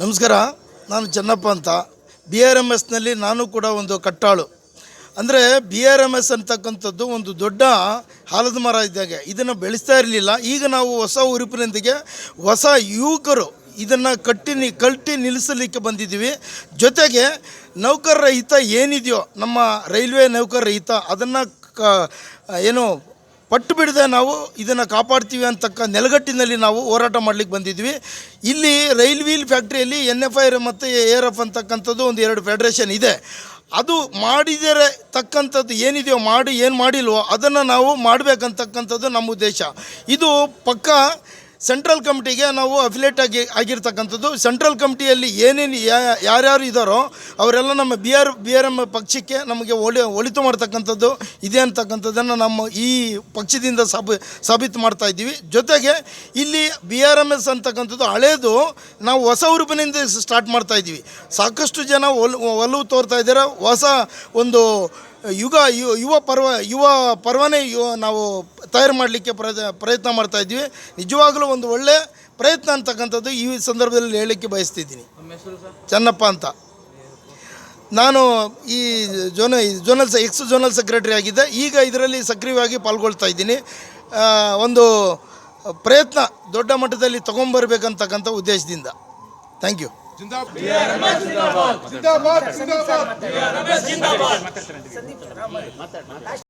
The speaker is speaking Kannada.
ನಮಸ್ಕಾರ, ನಾನು ಚೆನ್ನಪ್ಪ ಅಂತ. ಬಿ ಆರ್ ಎಂ ಎಸ್ನಲ್ಲಿ ನಾನು ಕೂಡ ಒಂದು ಕಟ್ಟಾಳು. ಅಂದರೆ ಬಿ ಆರ್ ಎಂ ಎಸ್ ಅಂತಕ್ಕಂಥದ್ದು ಒಂದು ದೊಡ್ಡ ಆಲದ ಮರ ಇದ್ದಾಗೆ. ಇದನ್ನು ಬೆಳೆಸ್ತಾ ಇರಲಿಲ್ಲ. ಈಗ ನಾವು ಹೊಸ ಉರುಪಿನೊಂದಿಗೆ ಹೊಸ ಯುವಕರು ಇದನ್ನು ಕಟ್ಟಿ ನಿ ಕಟ್ಟಿ ನಿಲ್ಲಿಸಲಿಕ್ಕೆ ಬಂದಿದ್ದೀವಿ. ಜೊತೆಗೆ ನೌಕರರ ಹಿತ ಏನಿದೆಯೋ, ನಮ್ಮ ರೈಲ್ವೆ ನೌಕರರ ಹಿತ, ಅದನ್ನು ಕ, ಏನು ಪಟ್ಟು ಬಿಡದೆ ನಾವು ಇದನ್ನು ಕಾಪಾಡ್ತೀವಿ ಅಂತಕ್ಕ ನೆಲಗಟ್ಟಿನಲ್ಲಿ ನಾವು ಹೋರಾಟ ಮಾಡಲಿಕ್ಕೆ ಬಂದಿದ್ವಿ. ಇಲ್ಲಿ ರೈಲ್ ವೀಲ್ ಫ್ಯಾಕ್ಟ್ರಿಯಲ್ಲಿ ಎನ್ ಎಫ್ ಐ ಮತ್ತು ಆರ್ ಎಫ್ ಅಂತಕ್ಕಂಥದ್ದು ಒಂದು ಎರಡು ಫೆಡ್ರೇಷನ್ ಇದೆ. ಅದು ಮಾಡಿದರೆ ತಕ್ಕಂಥದ್ದು ಏನಿದೆಯೋ ಮಾಡಿ ಏನು ಮಾಡಿಲ್ವೋ ಅದನ್ನು ನಾವು ಮಾಡಬೇಕಂತಕ್ಕಂಥದ್ದು ನಮ್ಮ ಉದ್ದೇಶ. ಇದು ಪಕ್ಕ ಸೆಂಟ್ರಲ್ ಕಮಿಟಿಗೆ ನಾವು ಅಫಿಲೇಟ್ ಆಗಿ ಆಗಿರ್ತಕ್ಕಂಥದ್ದು. ಸೆಂಟ್ರಲ್ ಕಮಿಟಿಯಲ್ಲಿ ಏನೇನು ಯಾರ್ಯಾರು ಇದ್ದಾರೋ ಅವರೆಲ್ಲ ನಮ್ಮ B R B R M ಪಕ್ಷಕ್ಕೆ ನಮಗೆ ಒಳಿ, ಒಳಿತು ಮಾಡ್ತಕ್ಕಂಥದ್ದು. ಇದೆ ಅಂತಕ್ಕಂಥದ್ದನ್ನು ನಮ್ಮ ಈ ಪಕ್ಷದಿಂದ ಸಾಬಿ, ಸಾಬೀತು ಮಾಡ್ತಾ ಇದ್ದೀವಿ. ಜೊತೆಗೆ ಇಲ್ಲಿ ಬಿ ಆರ್ ಎಂ ಎಸ್ ಅಂತಕ್ಕಂಥದ್ದು ಹಳೇದು ನಾವು ಹೊಸ ಉರುಪಿನಿಂದ ಸ್ಟಾರ್ಟ್ ಮಾಡ್ತಾ ಇದ್ದೀವಿ. ಸಾಕಷ್ಟು ಜನ ಒಲ್, ಒಲವು ತೋರ್ತಾ ಇದ್ದಾರೆ. ಹೊಸ ಒಂದು ಯುಗ, ಯುವ ಪರ್ವ, ಯುವ ಪರ್ವನೇ ಯು, ನಾವು ತಯಾರು ಮಾಡಲಿಕ್ಕೆ ಪ್ರಯತ್ನ ಪ್ರಯತ್ನ ಮಾಡ್ತಾ ಇದ್ವಿ ನಿಜವಾಗಲೂ ಒಂದು ಒಳ್ಳೆ ಪ್ರಯತ್ನ ಅಂತಕ್ಕಂಥದ್ದು ಈ ಸಂದರ್ಭದಲ್ಲಿ ಹೇಳಲಿಕ್ಕೆ ಬಯಸ್ತಿದ್ದೀನಿ. ಚೆನ್ನಪ್ಪ ಅಂತ. ನಾನು ಈ ಜೋನ ಜೋನಲ್ ಎಕ್ಸ್ ಜೋನಲ್ ಸೆಕ್ರೆಟರಿ ಆಗಿದ್ದೆ. ಈಗ ಇದರಲ್ಲಿ ಸಕ್ರಿಯವಾಗಿ ಪಾಲ್ಗೊಳ್ತಾ ಇದ್ದೀನಿ. ಒಂದು ಪ್ರಯತ್ನ ದೊಡ್ಡ ಮಟ್ಟದಲ್ಲಿ ತಗೊಂಬರ್ಬೇಕಂತಕ್ಕಂಥ ಉದ್ದೇಶದಿಂದ. ಥ್ಯಾಂಕ್ ಯು ಜಿಂದಾಬಾದ್. ಜಿಂದಾಬಾದ್. ಜಿಂದಾಬಾದ್.